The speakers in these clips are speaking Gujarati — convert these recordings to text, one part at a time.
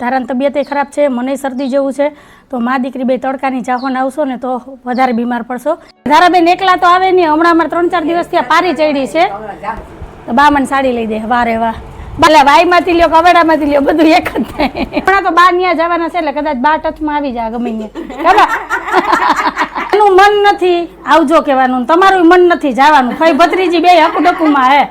તારાની તબિયત ખરાબ છે, મને શરદી જેવું છે, તો મા દીકરી બે તડકાની ચાહોને આવશો ને તો વધારે બીમાર પડશો. ધારાબેન એકલા તો આવે નહીં, હમણાં અમારે ત્રણ ચાર દિવસ ત્યાં પારી ચડી છે. તો બા મને સાડી લઈ દે વારે વાહ. ભલે વાઈમાંથી લ્યો, કવેડામાંથી લ્યો, બધું એક જ થાય. તો બા ત્યાં જવાના છે, એટલે કદાચ બા ટચમાં આવી જાય ગમે ત્યાં એનું મન નથી. આવજો કહેવાનું તમારું મન નથી જવાનું. ભાઈ ભત્રીજી બે હકુડકુમાં હે.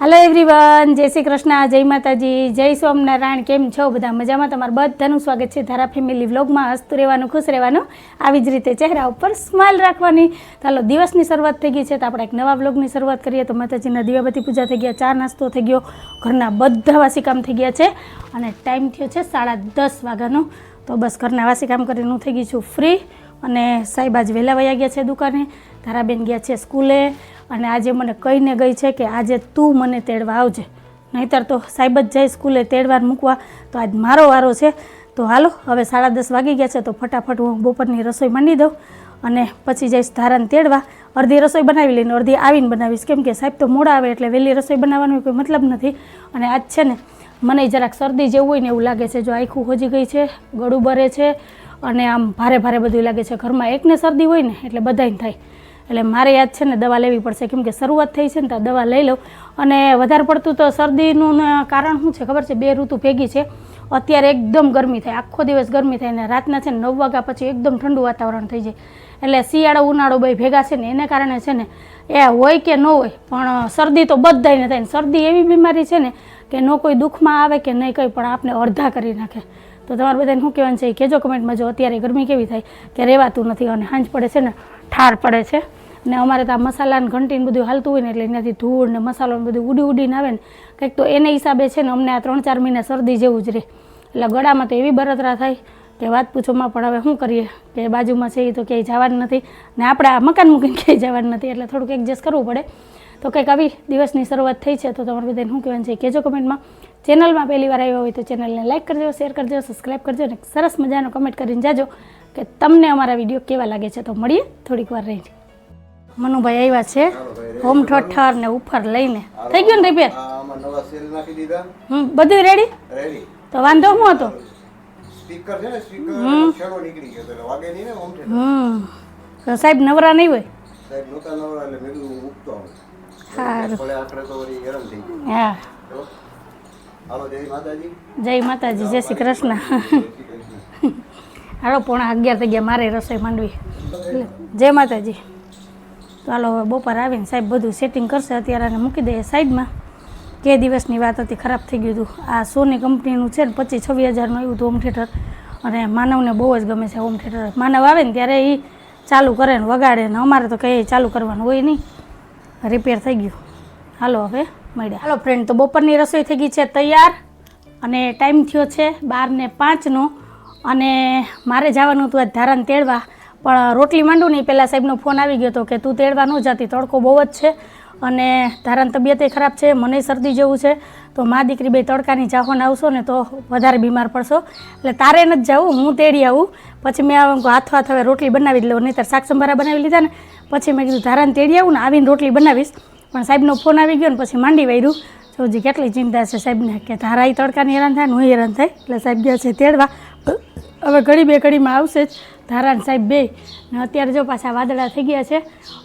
હાલો એવરીવન જય શ્રી કૃષ્ણ, જય માતાજી, જય સ્વામિનારાયણ, કેમ છો બધા? મજામાં તમારું બધાનું સ્વાગત છે ધારા ફેમિલી વ્લોગમાં. હસતું રહેવાનું, ખુશ રહેવાનું, આવી જ રીતે ચહેરા ઉપર સ્માઇલ રાખવાની. ચાલો દિવસની શરૂઆત થઈ ગઈ છે તો આપણે એક નવા વ્લોગની શરૂઆત કરીએ. તો માતાજીના દીવાબત્તી પૂજા થઈ ગયા, ચા નાસ્તો થઈ ગયો, ઘરના બધા વાસી કામ થઈ ગયા છે. અને ટાઈમ થયો છે સાડા દસ વાગ્યાનો. તો બસ ઘરના વાસી કામ કરીને હું થઈ ગઈ છું ફ્રી અને સાહેબ આજ વહેલા વયા ગયા છે દુકાને. ધારાબેન ગયા છે સ્કૂલે અને આજે મને કહીને ગઈ છે કે આજે તું મને તેડવા આવજે. નહીંતર તો સાહેબ જ જાય સ્કૂલે તેડવા મૂકવા. તો આજ મારો વારો છે. તો હાલો, હવે સાડા દસ વાગી ગયા છે તો ફટાફટ હું બપોરની રસોઈ માંડી દઉં અને પછી જઈશ ધારાને તેડવા. અડધી રસોઈ બનાવી લઈને અડધી આવીને બનાવીશ. કેમ કે સાહેબ તો મોડા આવે એટલે વહેલી રસોઈ બનાવવાનો કોઈ મતલબ નથી. અને આજ છે ને, મને જરાક શરદી જેવું હોય ને એવું લાગે છે. જો આખું હોજી ગઈ છે, ગળું ભરે છે અને આમ ભારે ભારે બધું લાગે છે. ઘરમાં એકને શરદી હોય ને એટલે બધાને થાય. એટલે મારે યાદ છે ને દવા લેવી પડશે. કેમ કે શરૂઆત થઈ છે ને તો દવા લઈ લઉં. અને વધારે પડતું તો શરદીનું કારણ શું છે ખબર છે? બે ઋતુ ભેગી છે. અત્યારે એકદમ ગરમી થાય. આખો દિવસ ગરમી થાય ને રાતના છે ને નવ વાગ્યા પછી એકદમ ઠંડુ વાતાવરણ થઈ જાય. એટલે શિયાળો, ઉનાળો બે ભેગા છે ને એને કારણે છે ને એ હોય કે ન હોય, પણ શરદી તો બધાને થાય. ને શરદી એવી બીમારી છે ને કે ન કોઈ દુઃખમાં આવે કે નહીં કંઈ, પણ આપણે અડધા કરી નાખે. તો તમારે બધાને શું કહેવાનું છે? કહેજો કમેન્ટમાં જો અત્યારે ગરમી કેવી થાય, કે રહેવાતું નથી અને હાંજ પડે છે ને, ઠાર પડે છે. ને અમારે તો આ મસાલા ઘંટીને બધું હાલતું હોય ને એટલે એનાથી ધૂળ ને મસાલો ને બધું ઉડી ઉડીને આવે ને, કંઈક તો એને હિસાબે છે ને અમને આ ત્રણ ચાર મહિના શરદી જેવું જ રહે. એટલે ગળામાં તો એવી બળતરા થાય કે વાત પૂછોમાં પણ હવે શું કરીએ? કે બાજુમાં છે એ તો ક્યાંય જવાનું નથી. ને આપણે આ મકાન મૂકીને ક્યાંય જવાનું નથી, એટલે થોડુંક એડજસ્ટ કરવું પડે. તો કંઈક આવી દિવસની શરૂઆત થઈ છે, તો તમારે બધાને શું કહેવાનું છે કહેજો કમેન્ટમાં. ચેનલમાં પહેલી વાર આવ્યો હોય તો ચેનલને લાઇક કરજો શેર કરજો સબસ્ક્રાઈબ કરજો અને સરસ મજાનો કમેન્ટ કરીને જાજો કે તમને અમારા વીડિયો કેવા લાગે છે. તો મળીએ થોડીક વાર રહીને. મનુભાઈ આવ્યા છે હોમ ઠઠર ને ઉપર લઈને. થઈ ગયો ને રિપેર બધું રેડી તો વાંધો શું હતો? સાહેબ નવરા નહીં હોય? સાહેબ નવરા એટલે સારું. હા. જય માતાજી. જય શ્રી કૃષ્ણ. હાલો, પોણા અગિયાર થઈ ગયા, મારે રસોઈ માંડવી. જય માતાજી. તો હાલો, હવે બપોર આવીને સાહેબ બધું સેટિંગ કરશે અત્યારે આને મૂકી દઈએ સાઈડમાં. કે દિવસની વાત હતી, ખરાબ થઈ ગયું હતું. આ સોની કંપનીનું છે ને, પચીસ છવ્વીસ હજારનું આવ્યું હતું હોમ થિયેટર અને માનવને બહુ જ ગમે છે હોમ થિયેટર માનવ આવે ને ત્યારે એ ચાલુ કરે ને, વગાડે ને, અમારે તો કંઈ ચાલુ કરવાનું હોય નહીં. રિપેર થઈ ગયું. હાલો, હવે. મળ્યા. હાલો ફ્રેન્ડ તો બપોરની રસોઈ થઈ ગઈ છે તૈયાર અને ટાઈમ થયો છે બાર ને પાંચનો અને મારે જવાનું હતું આજ ધારાને તેડવા. પણ રોટલી માંડું નહીં. પહેલાં સાહેબનો ફોન આવી ગયો હતો કે તું તેડવા ન જતી, તડકો બહુ જ છે અને ધારણ તબિયત ખરાબ છે, મને શરદી જેવું છે. તો મા દીકરી બે તડકાની ચાહોને આવશો ને તો વધારે બીમાર પડશો. એટલે તારે નથી જવું, હું તેડી આવું. પછી મેં હાથ હાથ હવે રોટલી બનાવી જ લઉં નહીંતર શાક સંભારા બનાવી લીધા ને. પછી મેં કીધું ધારાને તેડી આવું ને આવીને રોટલી બનાવીશ. પણ સાહેબનો ફોન આવી ગયો ને પછી માંડી વાર્યું જોજી, કેટલી ચિંતા છે સાહેબને કે ધારા એ તડકાની હેરાન થાય ને હું હેરાન થાય. એટલે સાહેબ ગયા છે તેડવા. હવે ઘડી બે ઘડીમાં આવશે જ. ધારાણ સાહેબ બે. ને અત્યારે જો પાછા વાદળા થઈ ગયા છે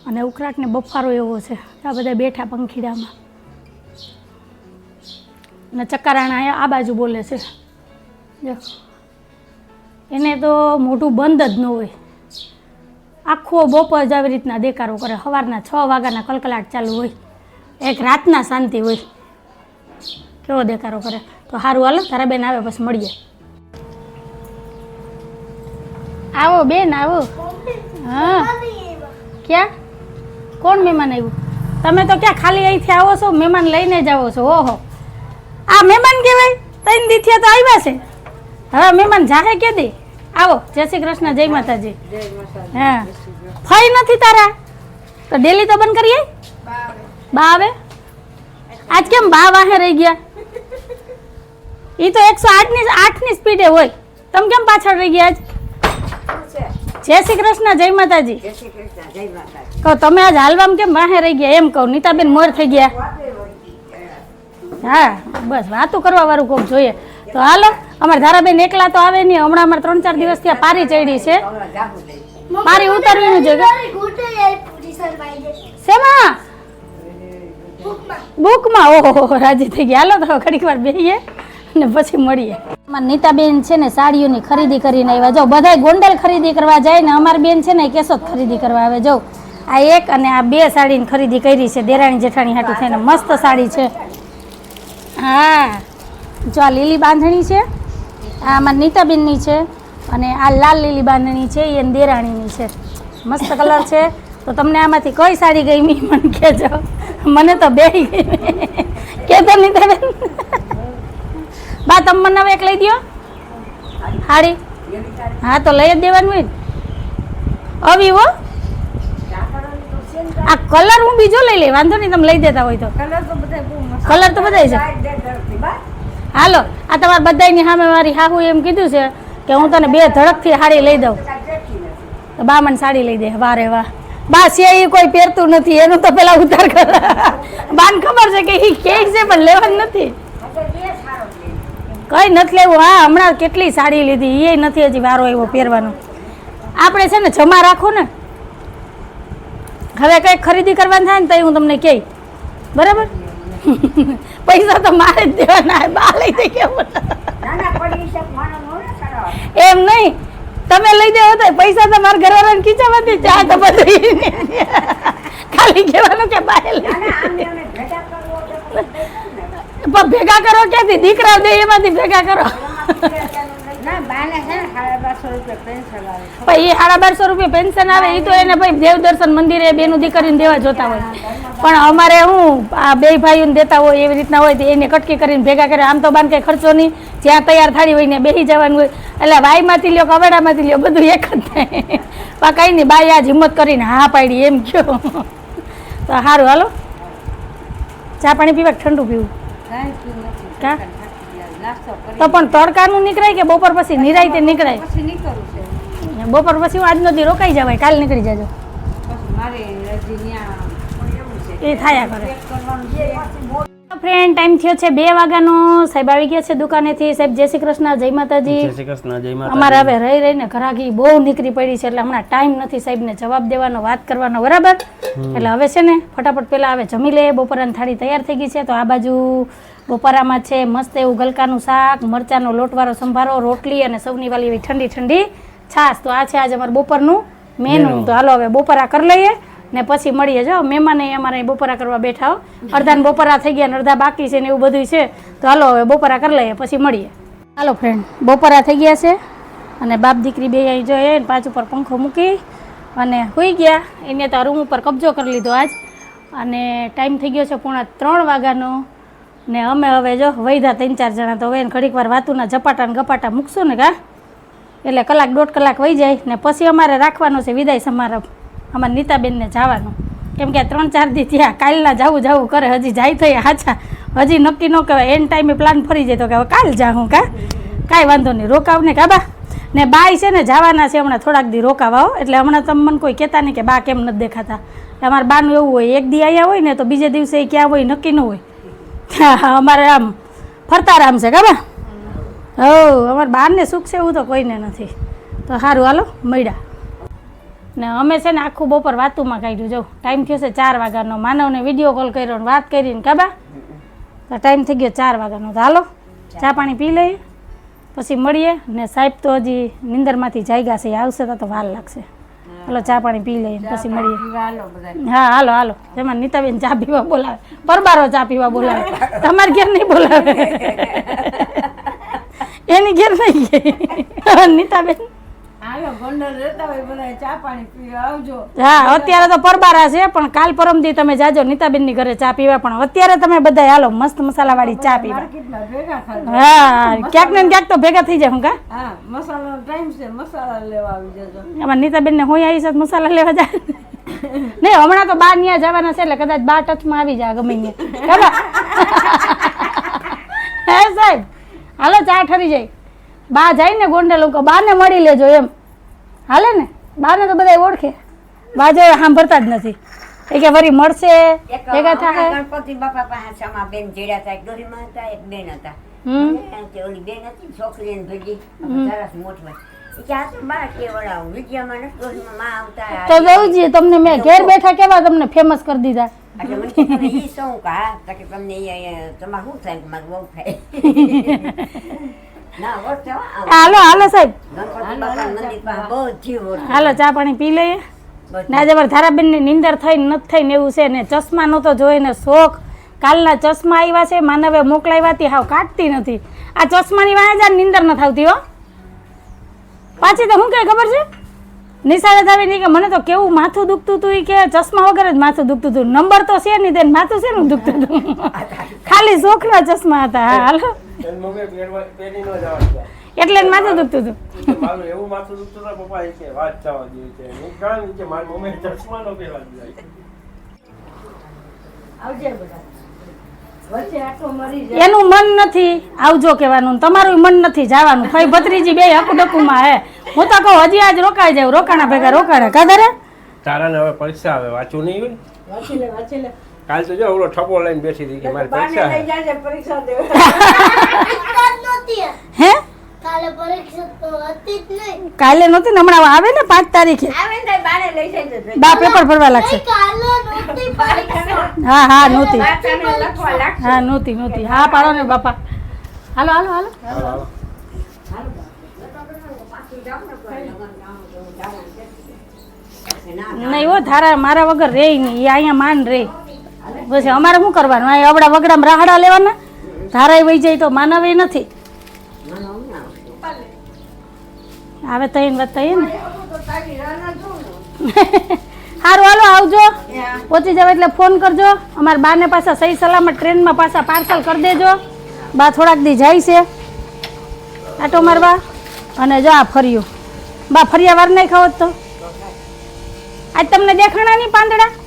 અને ઉકળાટને બફારો એવો છે. આ બધા બેઠા પંખીડામાં. અને ચકારાણા આ બાજુ બોલે છે. એને તો મોઢું બંધ જ ન હોય. આખો બપોર જ આવી રીતના દેકારો કરે. સવારના છ વાગ્યાના કલકલાટ ચાલુ હોય. એક રાતના શાંતિ હોય. કેવો દેકારો કરે. તો સારું હાલો, તારા બેન આવે પછી મળીએ. આવો બેન, આવો. હા. ક્યાં? કોણ મહેમાન આવ્યું? તમે તો ક્યાં ખાલી અહીંથી આવો છો, મહેમાન લઈને જ આવો છો, ઓહો. આ મહેમાન કહેવાય? ત્રણ દીથિયા તો આવ્યા છે. હવે મહેમાન જાહે કે દી? આવો જય શ્રી કૃષ્ણ જય માતાજી. હા. ફઈ નથી તારા? તો ડેલી તો બંધ કરીએ? બા આવે. આજ કેમ બા વાહે રહી ગયા? એ તો એકસો આઠની આઠની સ્પીડે હોય. તમે કેમ પાછળ રહી ગયા આજ? જય શ્રી કૃષ્ણ જય માતાજી. કહો તમે આજ હાલવામાં કેમ વાહે રહી ગયા? એમ કહું નીતાબેન મોર થઈ ગયા. હા બસ વાતું કરવા વાળું કોક જોઈએ. તો હાલો, અમારે ધારાબેન એકલા તો આવે નહીં. હમણાં અમારે ત્રણ ચાર દિવસ ત્યાં પારી ચડી છે. પારી ઉતારવીનું છે શેમાં? બુકમાં? ઓહો, રાજી થઈ ગયા. હાલો તો ઘડીક વાર બેહીએ ને પછી મળીએ. અમારા નીતાબેન છે ને સાડીઓની ખરીદી કરીને આવ્યા. જાઉં બધાય ગોંડલ ખરીદી કરવા જાય ને અમારી બેન છે ને કેશોદ ખરીદી કરવા આવે. જાઉં આ એક અને આ બે સાડીની ખરીદી કરી છે. દેરાણી જેઠાણી હાટું થઈને મસ્ત સાડી છે. હા. જો આ લીલી બાંધણી છે આ અમારા નીતાબેનની છે અને આ લાલ લીલી બાંધણી છે એ દેરાણીની છે. મસ્ત કલર છે. તો તમને આમાંથી કઈ સાડી ગમી મને કહેજો. મને તો બે ગઈ કહેતો નીતાબેન. બા તમે મને હવે એક લઈ દો હાડી. હા તો લઈ જ દેવાનું હોય આવી હો. આ કલર હું બીજો લઈ લઈ વાંધો નહીં તમે લઈ દેતા હોય તો. કલર તો બધાય છે. હાલો, આ તમારા બધાયની સામે મારી હાહુ એમ કીધું છે કે હું તને બે ધડકથી સાડી લઈ દઉં. તો બા સાડી લઈ દે વારે વાહ. બા છે એ કોઈ પહેરતું નથી, એનું તો પેલા ઉતાર કર. બાને ખબર છે કે એ કે છે, પણ લેવાનું નથી. કઈ નથી લેવું, હા, હમણાં કેટલી સાડી લીધી એ નથી હજી વારો એવો પહેરવાનો. આપણે છે ને જમા રાખો ને. હવે કંઈક ખરીદી કરવાની થાય ને તો હું તમને કહી. બરાબર? પૈસા તો મારે જ દેવાના બા લઈ દે કેવું એમ નહીં. તમે લઈ દેવો તો પૈસા તો મારા ઘરવાળાને ખીચામાંથી ચા તો બધું ખાલી કહેવાનું કે બાય પણ ભેગા કરો ક્યાંથી? દીકરા દે એમાંથી ભેગા કરો. એ સાડા બારસો રૂપિયા પેન્શન આવે એ તો એને ભાઈ દેવદર્શન મંદિરે બેનું દીકરીને દેવા જોતા હોય. પણ અમારે હું આ બે ભાઈઓને દેતા હોય એવી રીતના હોય તો એને કટકી કરીને ભેગા કરે આમ તો બાન કંઈ ખર્ચો નહીં. જ્યાં તૈયાર થાળી હોય ને બેસી જવાનું હોય. એટલે વાઈમાંથી લ્યો કવાડામાંથી લ્યો બધું એક જ થાય. પા કંઈ નહીં બાઈ આજ હિંમત કરીને હા પાડી એમ કયો. તો સારું હાલો. ચા પાણી પીવા ઠંડુ પીવું? કા? તો પણ તડકાનું નીકળાય કે બપોર પછી નિરાયતે નીકળાય? બપોર પછી હું આજનો દી રોકાઈ જવાય કાલ નીકળી જજો. એ થાયા કરે ફ્રેન્ડ ટાઈમ થયો છે બે વાગ્યાનો. સાહેબ આવી ગયા છે દુકાનેથી. સાહેબ જય શ્રી કૃષ્ણ જય માતાજી. જય શ્રી કૃષ્ણ જય માતા અમારે હવે રહી રહીને ઘરાકી બહુ નીકળી પડી છે એટલે હમણાં ટાઈમ નથી સાહેબને જવાબ દેવાનો વાત કરવાનો બરાબર? એટલે હવે છે ને ફટાફટ પહેલાં હવે જમી લે બપોરાની થાળી તૈયાર થઈ ગઈ છે તો આ બાજુ બપોરામાં છે મસ્ત એવું ગલકાનું શાક મરચાંનો લોટવાળો સંભારો રોટલી અને સૌની વાલી એવી ઠંડી ઠંડી છાશ. તો આ છે આજે અમારે બપોરનું મેનુ તો હાલો હવે બપોરા કરી લઈએ. ને પછી મળીએ. જો, મહેમાન અમારે બપોરા કરવા બેઠા હો. અડધા બપોરા થઈ ગયા ને અડધા બાકી છે ને એવું બધું છે. તો હાલો, હવે બપોરા કરી લઈએ, પછી મળીએ. હાલો ફ્રેન્ડ બપોરા થઈ ગયા છે અને બાપ દીકરી બે અહીં જોઈએ એ પાંચ ઉપર પંખો મૂકી અને હોઈ ગયા. એને તો રૂમ ઉપર કબજો કરી લીધો આજ. અને ટાઈમ થઈ ગયો છે પૂણા ત્રણ વાગ્યાનો. ને અમે હવે જો, વૈધા ત્રણ ચાર જણા તો હવે ઘડીક વાર વાતુના ઝપાટા ને ગપાટા મૂકશું ને કા. એટલે કલાક દોઢ કલાક વહી જાય ને પછી અમારે રાખવાનો છે વિદાય સમારંભ. અમારા નીતાબેનને જવાનું. કેમ કે ત્રણ ચાર દી થયા, કાલના જવું જાવું કરે, હજી જાય થઈ હાચા. હજી નક્કી ન કહેવાય, એન ટાઈમે પ્લાન ફરી જાય તો કે હવે કાલ જાઉં કા? કાંઈ વાંધો નહીં રોકાવ ને કાબા ને બાય છે ને જવાના છે હમણાં થોડાક દી રોકાવાઓ એટલે હમણાં તમે મને કોઈ કહેતા નહીં કે બા કેમ નથી દેખાતા. અમારા બાનું એવું હોય, એક દી અહીંયા હોય ને તો બીજે દિવસે ક્યાં હોય, નક્કી ન હોય. અમારે આમ ફરતા રામ છે કાબા હો અમારે બાને સુખ છે એવું તો કોઈને નથી. તો સારું હાલો, મળ્યા. ને અમે છે ને આખું બપોર વાતુમાં કાઢ્યું. જવું ટાઈમ થયો છે ચાર વાગ્યાનો. માનવને વીડિયો કોલ કર્યો ને વાત કરીને કાબા તો ટાઈમ થઈ ગયો ચાર વાગ્યાનો. તો હાલો, ચા પાણી પી લઈએ, પછી મળીએ ને સાહેબ તો હજી નિંદરમાંથી જાગ્યા છે આવશે તો તો વાર લાગશે. હાલો, ચા પાણી પી લઈએ પછી મળીએ. હા, હાલો હાલો. જેમાં નીતાબેન ચા પીવા બોલાવે. પરબારો ચા પીવા બોલાવે. તમારે ઘેર નહીં બોલાવે. એની ઘેર નહીં નીતાબેન. હા અત્યારે તો પરબારા છે પણ કાલ પરમથી તમે જાજો નીતાબેનની ઘરે ચા પીવા પણ અત્યારે તમે બધા હાલો મસ્ત મસાલાવાળી ચા પીવા. હા ક્યાંક ને ક્યાંક તો ભેગા થઈ જાય હું કા? મસાલાનો ટાઈમ છે મસાલા લેવા આવી જજો. આમાં નીતાબેન ને હું આવી છે મસાલા લેવા જાય નહીં હમણાં તો બાર ન્યા જવાના છે એટલે કદાચ બાર ટચમાં આવી જાય ગમે ત્યાં હે સાહેબ હાલો ચા ઠરી જાય. બા જાય ને ગોંડલ લોકો બાને મળી લેજો એમ. હાલે ને? બાને તો બધા ઓળખે. બા જો સાંભળતા જ નથી. એ કે વરી મળશે ભેગા થાય ગણપતિ બાપા પાસે સમા બેન જેડા હતા એક ડોરીમાં હતા એક બેન હતા. ઓલી બેન હતી છોકરી ભેગી સરસ મોટમાં. તો જવું તમને મેં ઘેર બેઠા કેવા તમને ફેમસ કરી દીધા? તમને શું થાય મારું બહુ થાય. હાલો હાલો સાહેબ. હાલો ચા પાણી પી લઈએ. ને આજે મારા ધારાબેનની નિંદર થઈ ને નથી થઈને એવું છે ને ચશ્મા નહોતો જોઈને શોખ. કાલના ચશ્મા આવ્યા છે માનવે મોકલાવ્યા હતી હાવ કાઢતી નથી. આ ચશ્માની વાંહે જ નિંદર ન આવતી હો. પાછી તો શું કહે ખબર છે? નિશાળે આવી નહીં કે મને તો કેવું માથું દુખતું હતું કે ચશ્મા વગર જ માથું દુખતું હતું નંબર તો છે નહીં તેને માથું છે ને દુખતું હતું ખાલી શોખના ચશ્મા હતા હા હાલો. એટલે જ માથું દુખતું હતું. મારું એવું માથું દુખતું હતું, પપ્પા એ કે વાત જવા જેવી છે. હું કારણ કે મારી મમ્મી ચશ્મા નો પહેરવા દીધા. આવજે બધા. એનું મન નથી. આવજો કહેવાનું. તમારું મન નથી જવાનું. ભાઈ ભત્રીજી બે હકુડકુમાં હે. હું તો કહું હજી આજ રોકાઈ જાવ રોકાણા ભેગા રોકાણા. કાદરે તારા હવે પરીક્ષા આવે. વાંચું નહીં વાંચી લે વાંચી લે. કાલ તો જો ઓલો ઠપો લઈને બેઠી હતી કે મારી પરીક્ષા લઈ જાજે પરીક્ષા દેવા હે? કાલે પરીક્ષા તો હતી જ નહીં. કાલે નહોતી ને? હમણાં આવે ને પાંચ તારીખે? આવે ને બાને લઈ જજો. બા પેપર ભરવા લાગશે. કાલે નહોતી પરીક્ષા. હા હા નહોતી. હા નહોતી નહોતી. હા પાડો ને બાપા. હાલો હાલો હાલો. હાલો, હાલો. નહીં હો ધારા મારા વગર રે નહીં. અહીંયા માન રે. પછી અમારે શું કરવાનું? આ અવડા વગડામાં રાહડા લેવાના? ધારાય વહી જાય તો માનવે નથી. આવે તો એને થઈએ ને. સારું હાલો, આવજો. પહોંચી જાવ એટલે ફોન કરજો. અમારા બાને પાછા સહી સલામત ટ્રેનમાં પાછા પાર્સલ કરી દેજો. બા થોડાક દી જાય છે. આટો મારવા. અને જો આ ફર્યું. બા, ફર્યા વાર નહીં ખાવત તો. આજ તમને દેખાણા નહીં પાંદડા?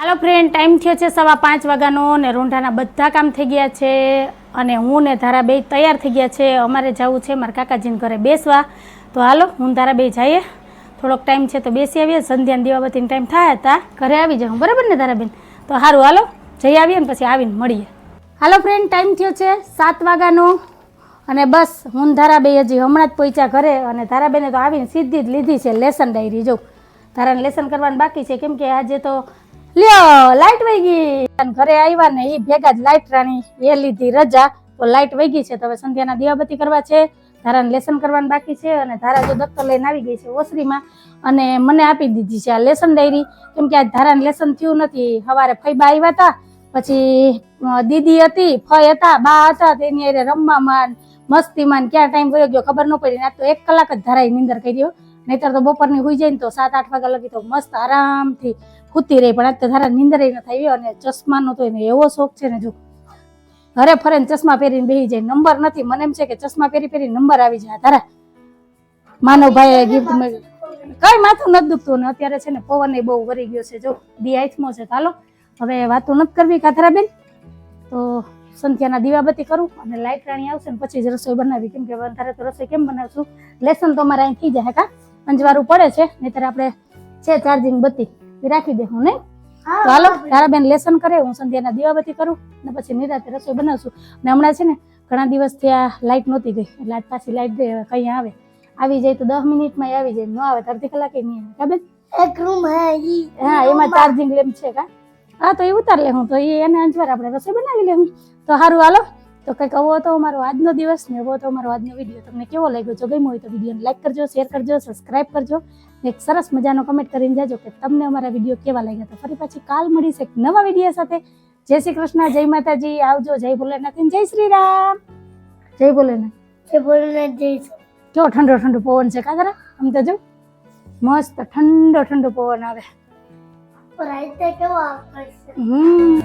હાલો ફ્રેન્ડ ટાઈમ થયો છે સવા પાંચ વાગ્યાનો ને રોંઢાના બધા કામ થઈ ગયા છે અને હું ને ધારા બે તૈયાર થઈ ગયા છે. અમારે જવું છે મારા કાકાજીને ઘરે બેસવા. તો હાલો, હું ધારા બે જઈએ. થોડોક ટાઈમ છે તો બેસી આવીએ. સંધ્યાને દીવાબત્તીનો ટાઈમ થાય હતા. ઘરે આવી જાઉં. બરાબર ને ધારાબેન? તો સારું હાલો. જઈ આવીએ ને પછી આવીને મળીએ. હાલો ફ્રેન્ડ ટાઈમ થયો છે સાત વાગ્યાનો અને બસ, હું ધારાબાઈ ધારાબે હજી હમણાં જ પહોંચ્યા ઘરે અને ધારાબેને તો આવીને સીધી જ લીધી છે લેસન ડાયરી. જો તારાને લેસન કરવાનું બાકી છે. કેમ કે આજે તો લ્યો, લાઈટ વહી ગઈ. ઘરે આવ્યા ને એ ભેગા જ લાઈટ રાણી એ લીધી રજા. તો લાઈટ વહી છે, તો હવે સંધ્યાના દીવાબત્તી કરવા છે. ધારાને લેસન કરવાનું બાકી છે અને ધારા જો દફતર લઈને આવી ગઈ છે ઓસરીમાં અને મને આપી દીધી છે આ લેસન ડાયરી. કેમ કે આજ ધારાને લેસન થયું નથી. સવારે ફઈબા આવ્યા હતા, પછી દીદી હતી ફઈ હતા, બા હતા, તેની અરે રમવામાં મસ્તીમાં ક્યાં ટાઈમ વયો ગયો ખબર ન પડી. આજ તો એક કલાક જ ધારાએ નિંદર કરી દો નહીતર તો બપોરની હોઈ જાય ને તો સાત, આઠ વાગ્યા લગી તો મસ્ત આરામથી સૂતી રહી પણ આજે તારા નિંદર ન થઈ અને ચશ્માનો તો એને એવો શોખ છે ને જો. ઘરે ફરે ને ચશ્મા પહેરીને બેસી જાય નંબર નથી. મને એમ છે કે ચશ્મા પહેરી પહેરી નંબર આવી જાય. ધારા માનવભાઈએ ગિફ્ટ કઈ માથું નથી દુખતું ને અત્યારે છે ને પવન એ બહુ વરી ગયો છે. જો દી આઈથમો છે. ચાલો હવે વાતો નથી કરવી કાથરાબેન તો સંધ્યાના દીવાબત્તી કરું અને લાઈટ રાણી આવશે ને પછી જ રસોઈ બનાવી. કેમ કે વધારે તો રસોઈ કેમ બનાવશું? લેસન તો અમારે અહીં થઈ જાય કા? અંજવારું પડે છે નહીતર આપણે છે ચાર્જિંગ બત્તી. એ રાખી દે હું નહીં? તો હાલો તારાબેન લેસન કરે હું સંધ્યાના દીવાબત્તી કરું ને પછી નિરાતે રસોઈ બનાવશું. ને હમણાં છે ને ઘણા દિવસથી આ લાઇટ નહોતી ગઈ એટલે આજ પાછી લાઈટ ગઈ હવે કઈ આવે. આવી જાય તો દસ મિનિટમાં આવી જાય ન આવે તો અડધી કલાકે નહીં આવે કાબેન એક રૂમ હે એમાં ચાર્જિંગ લેમ્પ છે કા? હા તો એ ઉતાર લે હું તો એ એને અંજવાર આપણે રસોઈ બનાવી લે હું. તો સારું હાલો. તો કંઈક આવો હતો અમારો આજનો દિવસ ને એવો હતો અમારો આજનો વીડિયો તમને કેવો લાગ્યો? જો ગમ્યો હોય તો વિડીયોને લાઈક કરજો શેર કરજો સબસ્ક્રાઈબ કરજો. એક સરસ મજાનો કમેન્ટ કરીને જાજો કે તમને અમારા વીડિયો કેવા લાગ્યા તો ફરી પાછી કાલ મળીશ એક નવા વીડિયો સાથે. જય શ્રી કૃષ્ણ જય માતાજી આવજો જય ભોલેનાથ જય શ્રી રામ. જય ભોલેનાથ. જય ભોલેનાથ જય કેવો ઠંડો ઠંડો પવન છે કાદરા આમ તો જો. મસ્ત ઠંડો ઠંડો પવન આવે. કેવો હમ.